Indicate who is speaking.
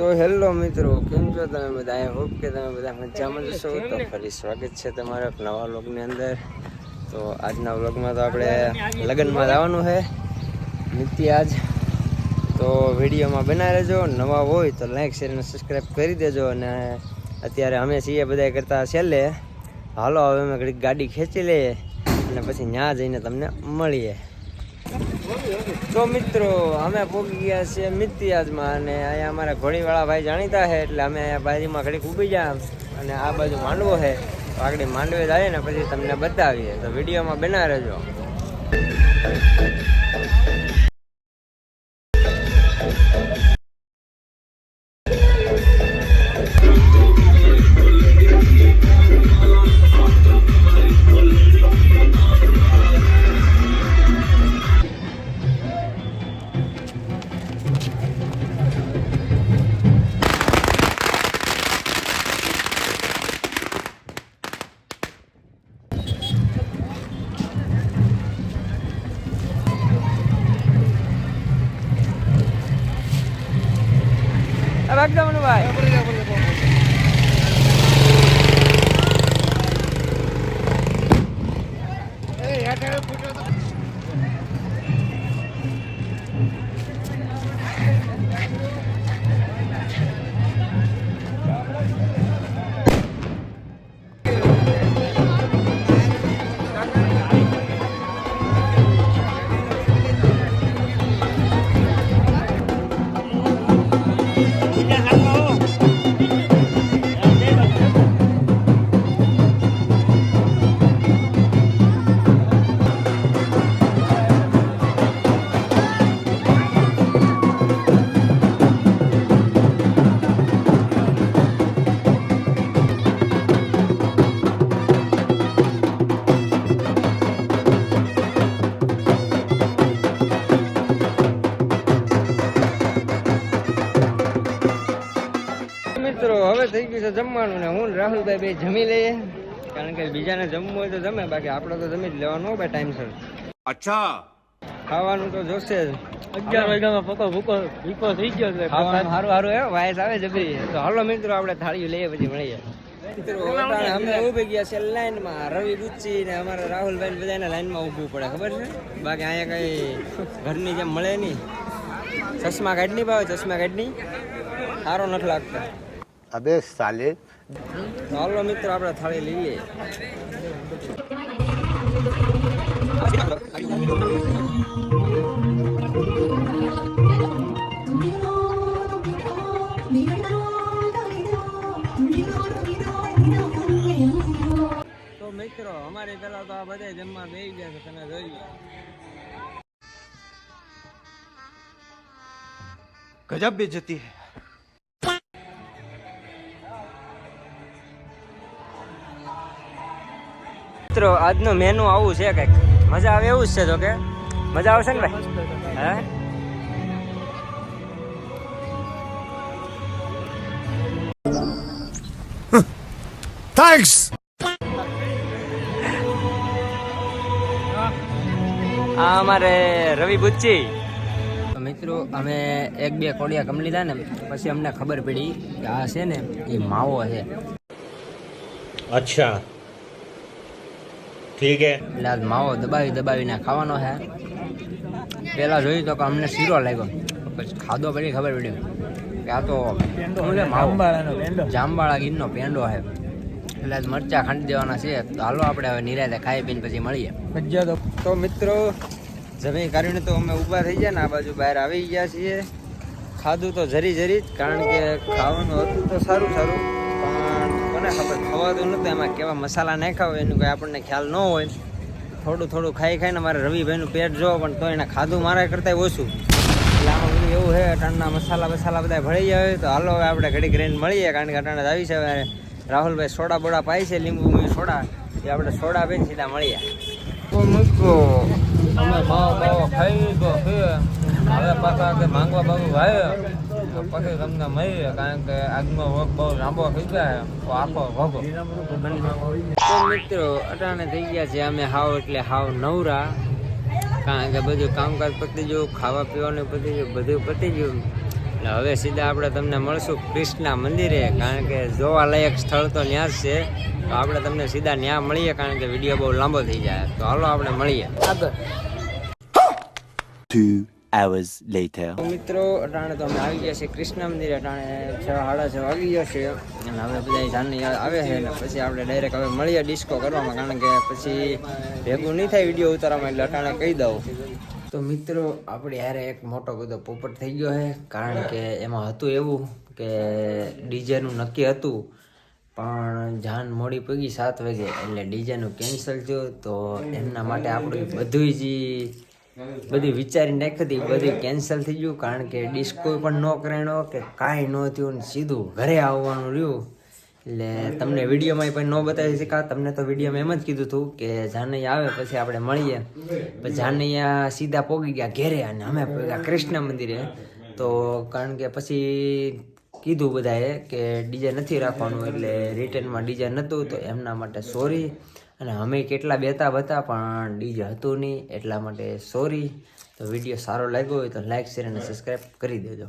Speaker 1: તો હેલો મિત્રો, કેમ છો તમે બધા? આઈ હોપ કે તમે બધા મજામાં જશો તો ફરી સ્વાગત છે તમારા નવા વ્લોગની અંદર. તો આજના વ્લોગમાં તો આપણે લગ્નમાં જવાનું છે. નિત્ય આજ. તો વિડીયોમાં બનાવી રહેજો. નવા હોય તો લાઈક શેર અને સબસ્ક્રાઈબ કરી દેજો. અને અત્યારે અમે છીએ બધા કરતા છેલ્લે. હાલો, હવે અમે ઘડીક ગાડી ખેંચી લઈએ અને પછી ત્યાં જઈને તમને મળીએ. તો મિત્રો, અમે પહોંચી ગયા છીએ મિત્યાજમાં અને અહીંયા અમારા ઘોડીવાળા ભાઈ જાણીતા છે, એટલે અમે અહીંયા બાજુમાં ઘડીક ઊભી જાય અને આ બાજુ માંડવો છે. તો આગળ માંડવે જઈએ ને પછી તમને બતાવીએ. તો વિડીયોમાં બના રહેજો. ભાગ જવાનું થઈ ગયું છે જમવાનું ને હું રાહુલભાઈ બે જમી લઈએ. કારણ કે બીજાને જમવું હોય તો જમે બાકી આપણે તો જમી જ લેવાનું હોય ટાઈમસર
Speaker 2: અચ્છા.
Speaker 1: ખાવાનું તો જોશે જ.
Speaker 3: અગિયાર વાગ્યામાં પકો ભૂકો ભૂકો થઈ ગયો છે.
Speaker 1: ખાવાનું એ વાયસ આવે તો હાલો મિત્રો આપણે થાળીઓ લઈએ પછી મળીએ. અમે ઊભી ગયા છે લાઈનમાં. રવિ ગુચ્ચી ને અમારા રાહુલભાઈ બધાને લાઈનમાં ઊભું પડે ખબર છે? બાકી અહીંયા કઈ ઘરની જેમ મળે નહીં. ચશ્મા કાઢની ભાવે ચશ્મા કાઢની સારો નથી લાગતો.
Speaker 2: अबे साले
Speaker 1: તો હાલો મિત્રો આપણે થાળી લઈ લઈએ તો મિત્રો અમારે પેલા તો આ બધા જમવા બેસી ગયા છે તમે જોઈ લો
Speaker 2: गजब बेइज्जती है
Speaker 1: મિત્રો આજનું મેનુ આવું છે કંઈક. મજા આવે એવું જ છે તો કે. મજા આવશે ને ભાઈ? હે?
Speaker 2: થેન્ક્સ
Speaker 1: આ અમારે રવિ બુચ્ચી. મિત્રો અમે એક બે કોડિયા કમ લીધા ને પછી અમને ખબર પડી કે આ છે ને એ માવો છે.
Speaker 2: અચ્છા. ઠીક હે
Speaker 1: એટલે આજ માવો દબાવી દબાવીને ખાવાનો છે. પહેલાં જોયું તો કે અમને શીરો લાગ્યો. પછી ખાધો પછી ખબર પડી. કે આ તો જામવાળા ગીરનો પેંડો છે. એટલે આજ મરચા ખાંડી દેવાના છે. તો હાલો આપણે હવે નિરાતે ખાઈ પીને પછી મળીએ.
Speaker 3: તો
Speaker 1: મિત્રો જમી કરીને તો અમે ઊભા થઈ ગયા ને આ બાજુ બહાર આવી ગયા છીએ. ખાધું તો જરી જરી જ કારણ કે ખાવાનું હતું તો સારું સારું. ખવાતું નતું એમાં કેવા મસાલા નાખ્યા હોય એનું કંઈ આપણને ખ્યાલ ન હોય. થોડું થોડું ખાઈ ખાઈને મારે રવિભાઈનું પેટ જોવો, પણ તો એને ખાધું મારા કરતાં ઓછું. એટલે આમાં બધું એવું છે, અટાણના મસાલા બસાલા બધા ભળી ગયા હોય, તો હાલો હવે આપણે ઘડીક ગ્રેન મળીએ, કારણ કે અટાણે આવી છે. રાહુલભાઈ સોડા બોડા પાય છે, લીંબુ સોડા. એ આપણે સોડા પીને સીધા તો મિત્રો, અમે માવો બાવો ખાઈ લીધો હવે પાછા માંગવા બાબુ ભાઈ. તો પછી તમને મળીએ કારણ કે આજનો વર્ક બહુ લાંબો થઈ જાય તો આખો ભગો તો મિત્રો અટાણે થઈ ગયા છે અમે હાવ એટલે હાવ નવરા કારણ કે બધું કામકાજ પતી ગયું ખાવા પીવાનું પતી ગયું બધું પતી ગયું. એટલે હવે સીધા આપણે તમને મળશું કૃષ્ણ મંદિરે કારણ કે જોવાલાયક સ્થળ તો ત્યાં જ છે. તો આપણે તમને સીધા ત્યાં મળીએ કારણ કે વીડિયો બહુ લાંબો થઈ જાય. તો હાલો આપણે મળીએ.
Speaker 3: આગળ.
Speaker 4: Hours later.
Speaker 1: મિત્રો અટાણે તો અમે આવી ગયા છીએ કૃષ્ણ મંદિરે. અટાણે છ સાડા છ વાગી ગયો છે. અને હવે બધા જાનની યાદ આવે છે અને પછી આપણે ડાયરેક્ટ હવે મળીએ ડિસ્કો કરવામાં, કારણ કે પછી ભેગું નહીં થાય વીડિયો ઉતારવામાં, એટલે અટાણે કહી દઉં. તો મિત્રો, આપણે યારે એક મોટો બધો પોપટ થઈ ગયો છે, કારણ કે એમાં હતું એવું કે ડીજેનું નક્કી હતું, પણ જાન મોડી પગી સાત વાગે, એટલે ડીજેનું કેન્સલ થયું તો એમના માટે આપણું બધું જ બધી વિચારી નાખી હતી, બધું કેન્સલ થઈ ગયું, કારણ કે ડિસ્કો પણ ન કરેણો કે કાંઈ ન થયું ને સીધું ઘરે આવવાનું રહ્યું. એટલે તમને વિડીયોમાં પણ ન બતાવી શકા તમને તો વિડીયોમાં એમ જ કીધું હતું કે જાનૈયા આવે, પછી આપણે મળીએ. પણ જાનૈયા સીધા પોગી ગયા ઘેરે અને અમે પોગ્યા કૃષ્ણ મંદિરે. તો કારણ કે પછી કીધું બધાએ કે ડીજે નથી રાખવાનું એટલે રિટર્નમાં ડીજે નહોતું, તો એમના માટે સોરી. અને અમે કેટલા બેતા હતા પણ ડીજે હતું નહીં, એટલા માટે સોરી. તો વીડિયો સારો લાગ્યો હોય તો લાઈક, શેર અને સબસ્ક્રાઈબ કરી દેજો.